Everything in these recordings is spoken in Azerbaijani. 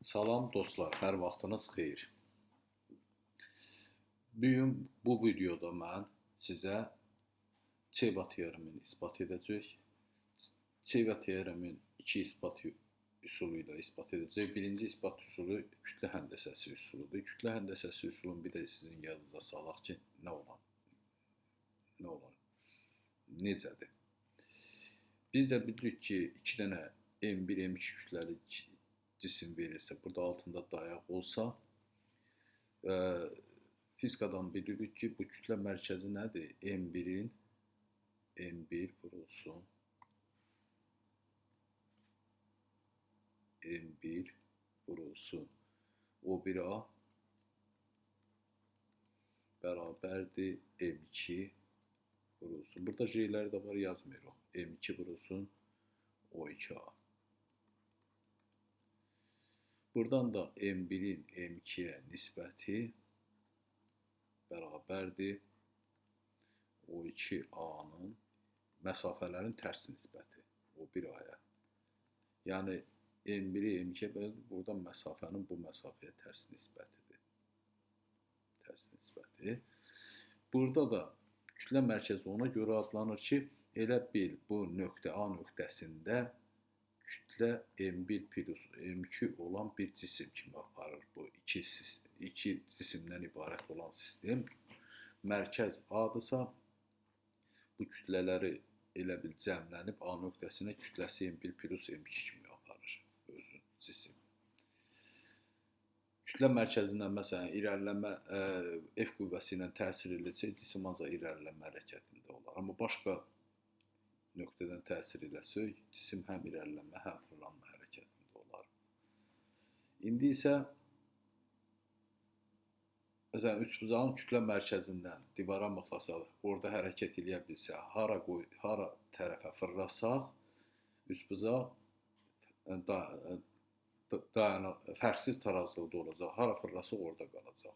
Salam dostlar, hər vaxtınız xeyir. Bu gün bu videoda mən sizə Çeva teoremini isbat edəcək. Çeva teoremin iki isbat üsulu ilə isbat edəcək. Birinci isbat üsulu kütlə həndəsəsi üsuludur. Kütlə həndəsəsi üsulunu bir də sizin yadınıza salaq ki, nə olan? Nə olan? Necədir? Biz də bilirik ki, 2 dənə M1, M2 kütləli cisim verilsə, burada altında dayaq olsa, ə, fizikadan bilirik ki, bu kütlə mərkəzi nədir? M1-in M1 vurulsun. M1 vurulsun. O1A bərabərdir M2 vurulsun. Burada J'lər də var, yazmırıq. M2 vurulsun O2A. Buradan da M1-in M2-yə nisbəti bərabərdir O2A-nın məsafələrin tərs nisbəti O1A-ya. Yəni M1-i M2-yə bölüb burada məsafənin bu məsafəyə tərs nisbətidir. Tərs nisbəti. Burada da kütlə mərkəzi ona görə adlanır ki, elə bil bu nöqtə A nöqtəsində kütlə M1 plus M2 olan bir cisim kimi aparır bu iki iki cisimdən ibarət olan sistem. Mərkəz A-dırsa bu kütlələri elə bil cəmlənib A nöqtəsinə kütləsi M1 plus M2 kimi aparır özü cisim. Kütlə mərkəzindən məsələn irəliləmə ə, F qüvvəsi ilə təsir edilsə, cisim ancaq irəliləmə hərəkətində olar. Amma başqa nöqtədən təsir eləsək, cisim həm irəliləmə, həm fırlanma hərəkətində olar. İndi isə məsələn üçbucağın kütlə mərkəzindən divara mıxlasaq, orada hərəkət eləyə bilsə, hara qoy, hara tərəfə fırlasaq, üçbucaq da, dayana, fərqsiz tarazlıqda olacaq. Hara fırlasaq orada qalacaq.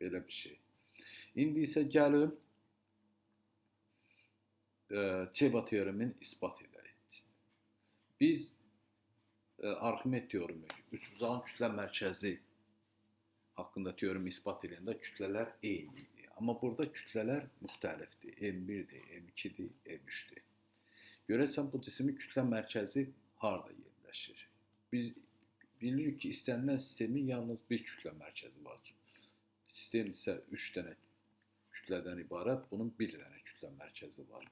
Belə bir şey. İndi isə gəlin Çeva teoremin isbat edək. Biz Arximed teoremi, üçbucağın kütlə mərkəzi haqqında teoremi isbat edəndə kütlələr eyni idi. Amma burada kütlələr müxtəlifdir. M1-dir, M2-dir, M3-dir. Görəsən bu cismin kütlə mərkəzi harda yerləşir? Biz bilirik ki, istənilən sistemin yalnız bir kütlə mərkəzi var. Sistem isə 3 dənə kütlədən ibarət, bunun bir dənə kütlə mərkəzi var.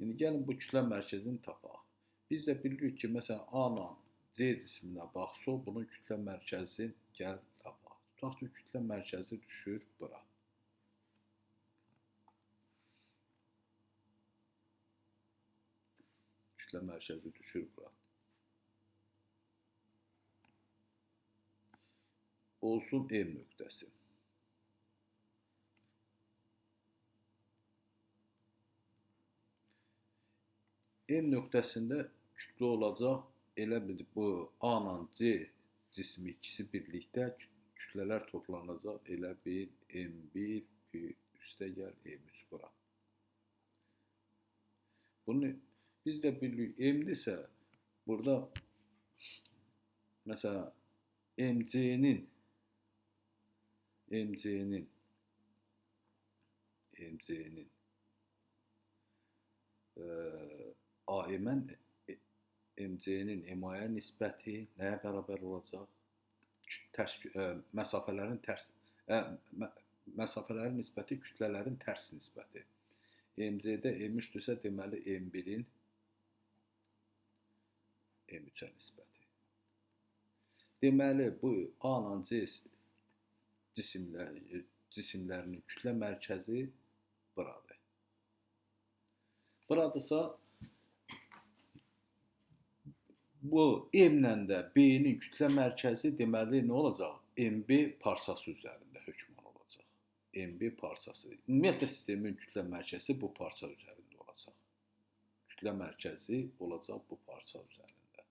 İndi gəlin bu kütlə mərkəzini tapaq. Biz də bilirik ki, məsələn, A ilə C cisminə baxsa, bunun kütlə mərkəzini gəl tapaq. Tutaq ki, kütlə mərkəzi düşür bura. Kütlə mərkəzi düşür bura. Olsun M nöqtəsi. M nöqtəsində kütlə olacaq. Elə bil bu A ilə C cismi ikisi birlikdə kütlələr toplanacaq. Elə bil M1 üstəgəl M3 bura. Bunu biz də bilirik. M-dirsə burada məsələn MC-nin MC-nin MC-nin AM-ən MC-nin MA-ya nisbəti nəyə bərabər olacaq? Tərs ə, məsafələrin tərs ə, məsafələrin nisbəti kütlələrin tərs nisbəti. MC-də M3-dürsə, deməli M1-in M3-ə nisbəti. Deməli bu A ilə C cisimlər cisimlərinin kütlə mərkəzi buradır. Buradırsa bu M-lə də B-nin kütlə mərkəzi deməli nə olacaq? MB parçası üzərində hökmran olacaq. MB parçası. Ümumiyyətlə sistemin kütlə mərkəzi bu parça üzərində olacaq. Kütlə mərkəzi olacaq bu parça üzərində.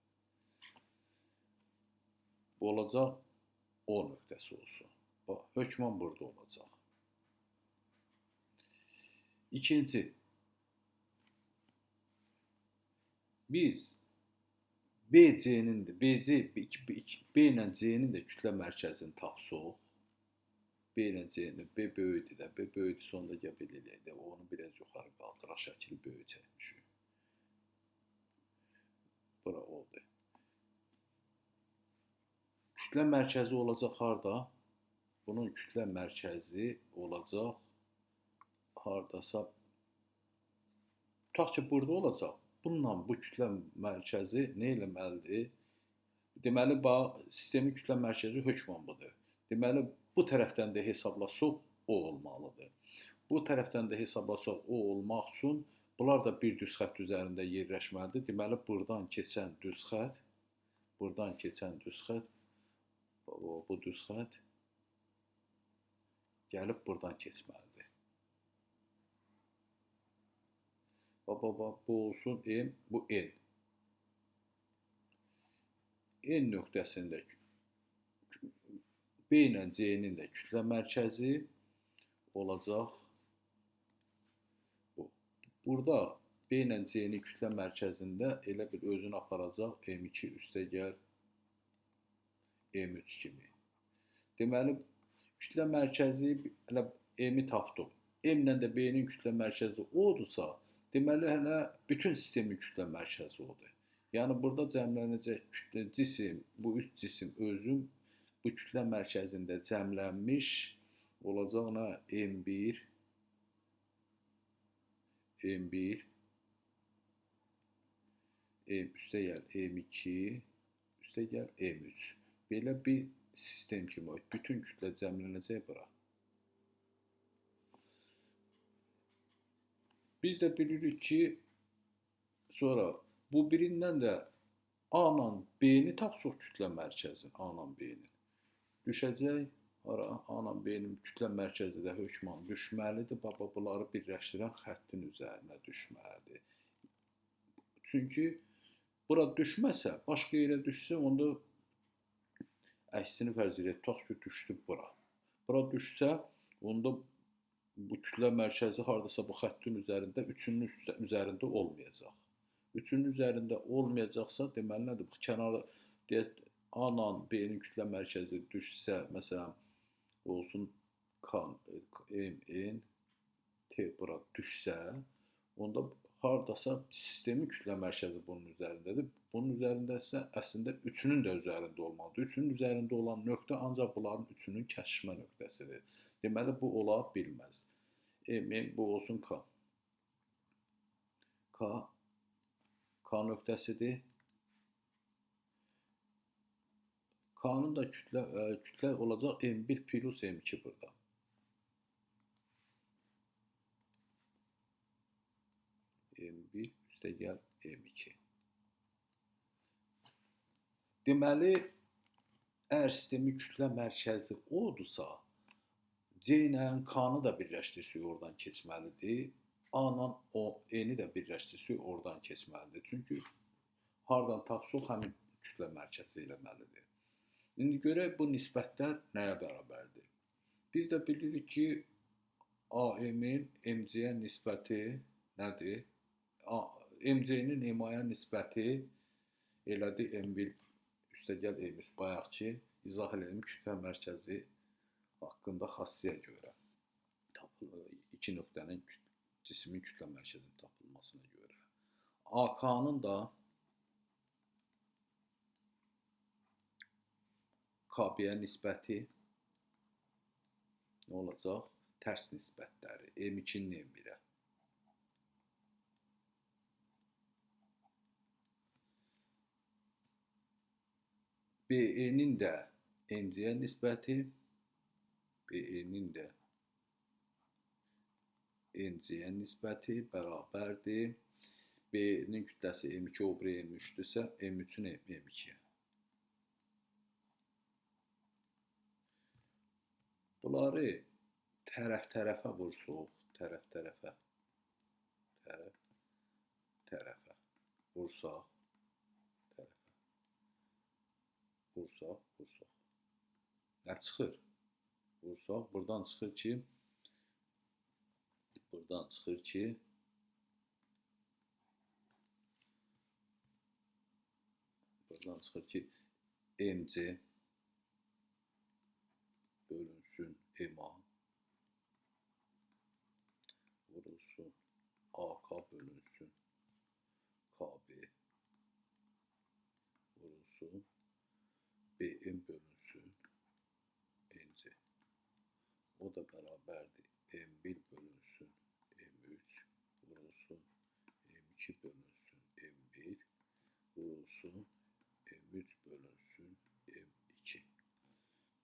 Bu olacaq O nöqtəsi olsun. Bax, hökmən burada olacaq. İkinci, biz BC-nin də BC B ilə C-nin də kütlə mərkəzini tapsaq, B ilə C-nin B böyükdür də, B böyükdür sonda gəl belə eləyək də, onu biraz yuxarı qaldıraq, şəkil böyük çəkmişik. Bura oldu. Kütlə mərkəzi olacaq harda? Bunun kütlə mərkəzi olacaq hardasa tutaq ki, burada olacaq. Bununla bu kütlə mərkəzi nə eləməlidir? Deməli, bax, sistemin kütlə mərkəzi hökmən budur. Deməli, bu tərəfdən də hesablasaq o olmalıdır. Bu tərəfdən də hesablasaq o olmaq üçün bunlar da bir düz xətt üzərində yerləşməlidir. Deməli, burdan keçən düz xətt, burdan keçən düz xətt, bu düz xətt gəlib burdan keçməlidir. Baba baba bu olsun M, bu N. N nöqtəsində B ilə C-nin də kütlə mərkəzi olacaq bu. Burada B ilə C-nin kütlə mərkəzində elə bir özünü aparacaq M2 üstəgəl M3 kimi. Deməli, kütlə mərkəzi elə M-i tapdıq. M ilə də B-nin kütlə mərkəzi odursa, deməli hələ bütün sistemin kütlə mərkəzi odur. Yəni burada cəmlənəcək kütlə cisim, bu üç cisim özüm bu kütlə mərkəzində cəmlənmiş olacaq nə M1 M1 M üstə gəl M2 üstə gəl M3. Belə bir sistem kimi bütün kütlə cəmlənəcək bura. Biz də bilirik ki, sonra bu birindən də A ilə B-ni tapsaq kütlə mərkəzini, A ilə B-ni. Düşəcək hara A ilə B-nin kütlə mərkəzi də hökmən düşməlidir. Baba bunları birləşdirən xəttin üzərinə düşməlidir. Çünki bura düşməsə, başqa yerə düşsə, onda əksini fərz edək, tutaq ki, düşdü bura. Bura düşsə, onda bu kütlə mərkəzi hardasa bu xəttin üzərində, üçünün üzərində olmayacaq. Üçünün üzərində olmayacaqsa, deməli nədir? Bu kənarı deyək A ilə B-nin kütlə mərkəzi düşsə, məsələn, olsun K, M, N, T bura düşsə, onda hardasa sistemin kütlə mərkəzi bunun üzərindədir. Bunun üzərindəsə əslində üçünün də üzərində olmalıdır. Üçünün üzərində olan nöqtə ancaq bunların üçünün kəsişmə nöqtəsidir. Deməli bu ola bilməz. M bu olsun K. K K nöqtəsidir. K-nın da kütlə ə, kütlə olacaq M1 plus M2 burada. M1 üstə gəl M2. Deməli, əgər sistemin kütlə mərkəzi odursa, C ilə K-nı da birləşdirsək oradan keçməlidir. A ilə o N-i də birləşdirsək oradan keçməlidir. Çünki hardan tapsaq həmin kütlə mərkəzi eləməlidir. İndi görək bu nisbətlər nəyə bərabərdir? Biz də bilirik ki, AM-in MC-yə nisbəti nədir? MC-nin EMA-ya nisbəti elədi M1 üstəgəl M3 bayaqki izah elədim kütlə mərkəzi haqqında xassiyə görə iki nöqtənin cismin kütlə mərkəzinin tapılmasına görə AK-nın da KB-yə nisbəti nə olacaq? Tərs nisbətləri M2-nin M1-ə. BE-nin də NC-yə nisbəti BE-nin də NC-yə nisbəti bərabərdir. B-nin kütləsi M2 o biri M3-dürsə, M3-ün M2-yə. Bunları tərəf-tərəfə vursuq, tərəf-tərəfə, tərəf, tərəfə vursaq, tərəfə, vursaq, vursaq. Nə çıxır? Vursaq, buradan çıxır ki, buradan çıxır ki, Buradan çıxır ki, MC bölünsün EMA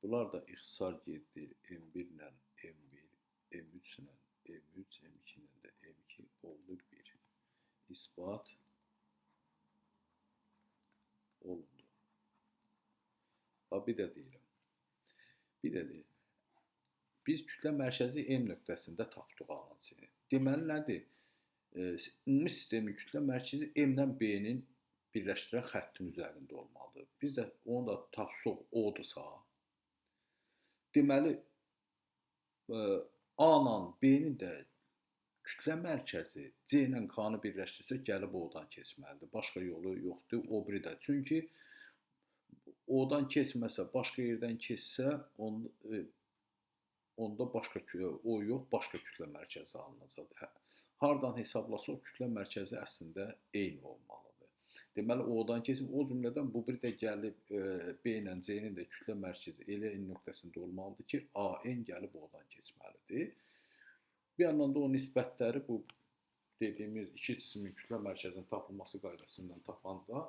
Bunlar da ixtisar gedir M1 ilə M1, M3 ilə M3, M2 ilə də M2 oldu 1. İsbat olundu. Ha bir də deyirəm. Bir də deyirəm. Biz kütlə mərkəzi M nöqtəsində tapdıq ağacını. Deməli nədir? Ümumi sistemin kütlə mərkəzi M-dən B-nin birləşdirən xəttin üzərində olmalıdır. Biz də onu da tapsaq odursa, deməli e, A-la B-nin də kütlə mərkəzi C ilə K-nı birləşdirsək gəlib O-dan keçməlidir. Başqa yolu yoxdur. O biri də. Çünki O-dan keçməsə, başqa yerdən keçsə, on, e, onda başqa kütlə, o yox, başqa kütlə mərkəzi alınacaq. Hə. Hardan hesablasaq kütlə mərkəzi əslində eyni olmalıdır. Deməli O-dan keçib o cümlədən bu bir də gəlib e, B ilə C-nin də kütlə mərkəzi elə N nöqtəsində olmalıdır ki, AN gəlib O-dan keçməlidir. Bir yandan da o nisbətləri bu dediyimiz iki cismin kütlə mərkəzinin tapılması qaydasından tapanda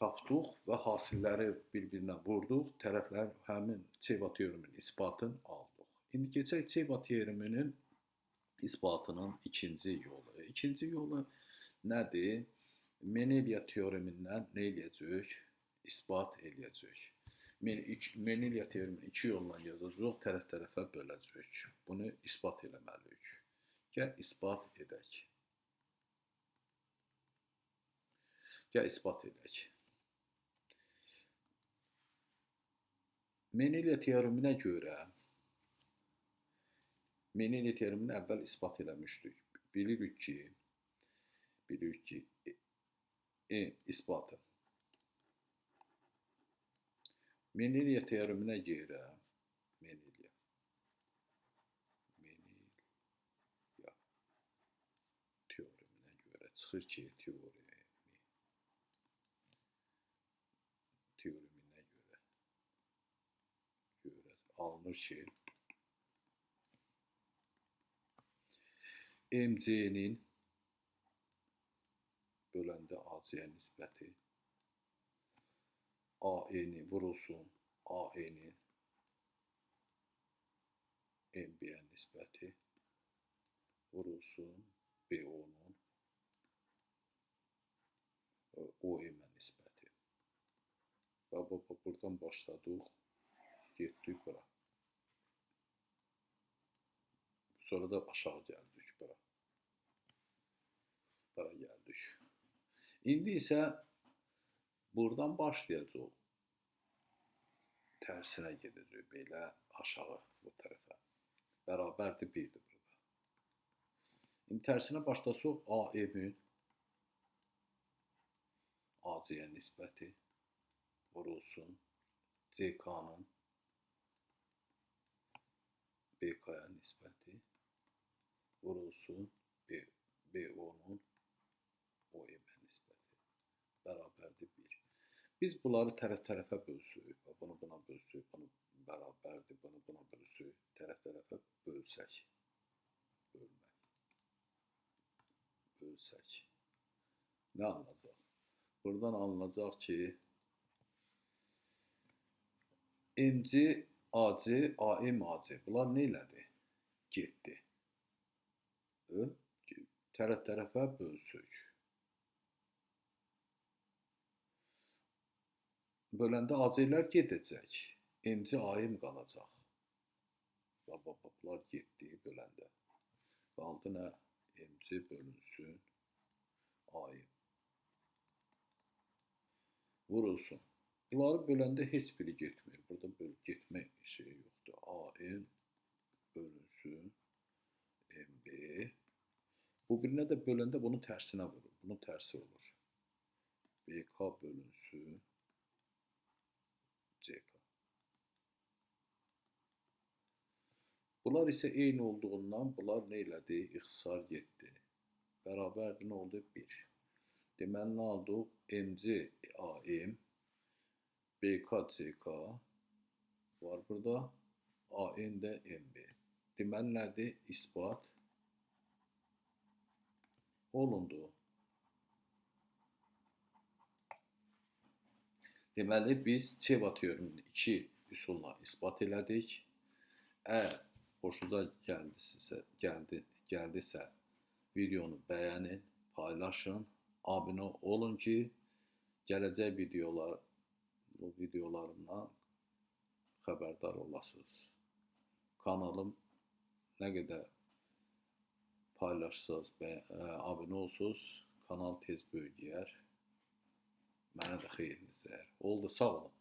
tapdıq və hasilləri bir-birinə vurduq. Tərəflər həmin Çeva teoreminin isbatını aldıq. İndi keçək Çeva teoreminin isbatının ikinci yolu. İkinci yolu nədir? Menelya teoremindən nə eləyəcək? İsbat eləyəcək. Menelya teoremini iki yolla yazacağıq, tərəf-tərəfə böləcəyik. Bunu isbat eləməliyik. Gəl isbat edək. Gəl isbat edək. Menelya teoreminə görə Menelya teoremini əvvəl isbat eləmişdik. Bilirik ki, bilirik ki, isbatı. Menelya teoreminə görə Menelya Menelya teoreminə görə çıxır ki, teoremi teoreminə görə görə alınır ki MC-nin böləndə AC-yə nisbəti AN-i vurulsun AN-i MB-yə nisbəti vurulsun BO-nun OM-ə nisbəti. Və buradan başladıq, getdik bura. Sonra da aşağı gəldik bura. Bura gəldik. İndi isə buradan başlayacaq. Tərsinə gedəcək belə aşağı bu tərəfə. Bərabərdir 1-dir burada. İndi tərsinə başlasaq AM-in AC-yə nisbəti vurulsun CK-nın BK-ya nisbəti vurulsun BO-nun OM-ə bərabərdir 1. Biz bunları tərəf-tərəfə bölsək, bunu buna bölsək, bunu bərabərdir, bunu buna bölsək, tərəf-tərəfə bölsək, bölmək, bölsək, nə alınacaq? Buradan alınacaq ki, MC, AC, AM, AC, bunlar nə elədi? Getdi. Tərəf-tərəfə bölsək. Böləndə AC-lər gedəcək. MC AM qalacaq. Babablar getdi böləndə. Qaldı nə? MC bölünsün AM. Vurulsun. Bunları böləndə heç biri getmir. Burada böl getmə şeyi yoxdur. AM bölünsün MB. Bu birinə də böləndə bunun tərsinə vurur. Bunun tərsi olur. BK bölünsün CK. Bunlar ise eyni olduğundan bunlar nə elədi? İxtisar getdi. Bərabərdir nə oldu? 1. Deməli nə oldu? MC AM BK CK var burada. AN də MB. Deməli nədir? İsbat olundu. Deməli biz Çeva teoremini iki üsulla isbat elədik. Əgər xoşunuza gəldisə, gəldi, gəldisə videonu bəyənin, paylaşın, abunə olun ki, gələcək videolar bu videolarımdan xəbərdar olasınız. Kanalım nə qədər paylaşsaz və abunə olsuz, kanal tez böyüyər. Mənə də xeyiriniz dəyər. Oldu, sağ olun.